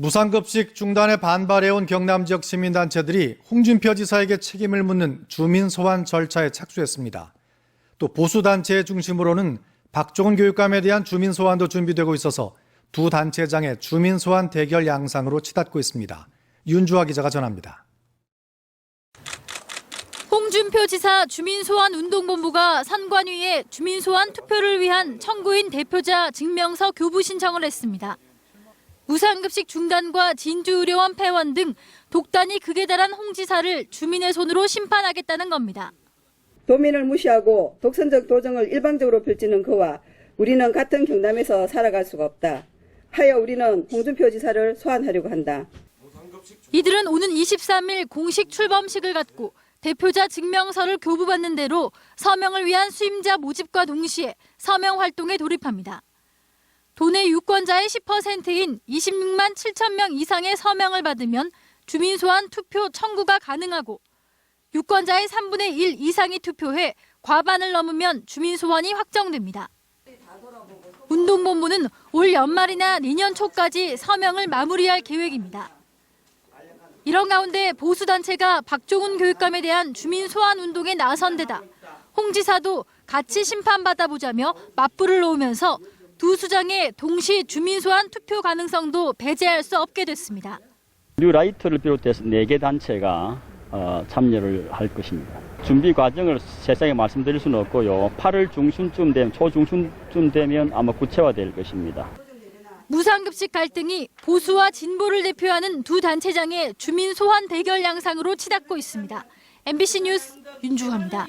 무상급식 중단에 반발해온 경남 지역 시민단체들이 홍준표 지사에게 책임을 묻는 주민 소환 절차에 착수했습니다. 또 보수단체 중심으로는 박종훈 교육감에 대한 주민 소환도 준비되고 있어서 두 단체장의 주민 소환 대결 양상으로 치닫고 있습니다. 윤주아 기자가 전합니다. 홍준표 지사 주민소환 운동본부가 선관위에 주민소환 투표를 위한 청구인 대표자 증명서 교부 신청을 했습니다. 무상급식 중단과 진주의료원 폐원 등 독단이 극에 달한 홍 지사를 주민의 손으로 심판하겠다는 겁니다. 도민을 무시하고 독선적 도정을 일방적으로 펼치는 그와 우리는 같은 경남에서 살아갈 수가 없다. 하여 우리는 홍준표 지사를 소환하려고 한다. 이들은 오는 23일 공식 출범식을 갖고 대표자 증명서를 교부받는 대로 서명을 위한 수임자 모집과 동시에 서명 활동에 돌입합니다. 도내 유권자의 10%인 26만 7천 명 이상의 서명을 받으면 주민 소환 투표 청구가 가능하고 유권자의 3분의 1 이상이 투표해 과반을 넘으면 주민 소환이 확정됩니다. 운동본부는 올 연말이나 내년 초까지 서명을 마무리할 계획입니다. 이런 가운데 보수단체가 박종훈 교육감에 대한 주민 소환 운동에 나선 데다 홍 지사도 같이 심판받아보자며 맞불을 놓으면서 두 수장의 동시 주민 소환 투표 가능성도 배제할 수 없게 됐습니다. 뉴라이트를 비롯해서 네개 단체가 어, 참여를 할 것입니다. 준비 과정을 세상에 말씀드릴 수는 없고요. 8월 중순쯤 되면 초중순쯤 되면 아마 구체화될 것입니다. 무상급식 갈등이 보수와 진보를 대표하는 두 단체장의 주민 소환 대결 양상으로 치닫고 있습니다. MBC 뉴스 윤주화입니다.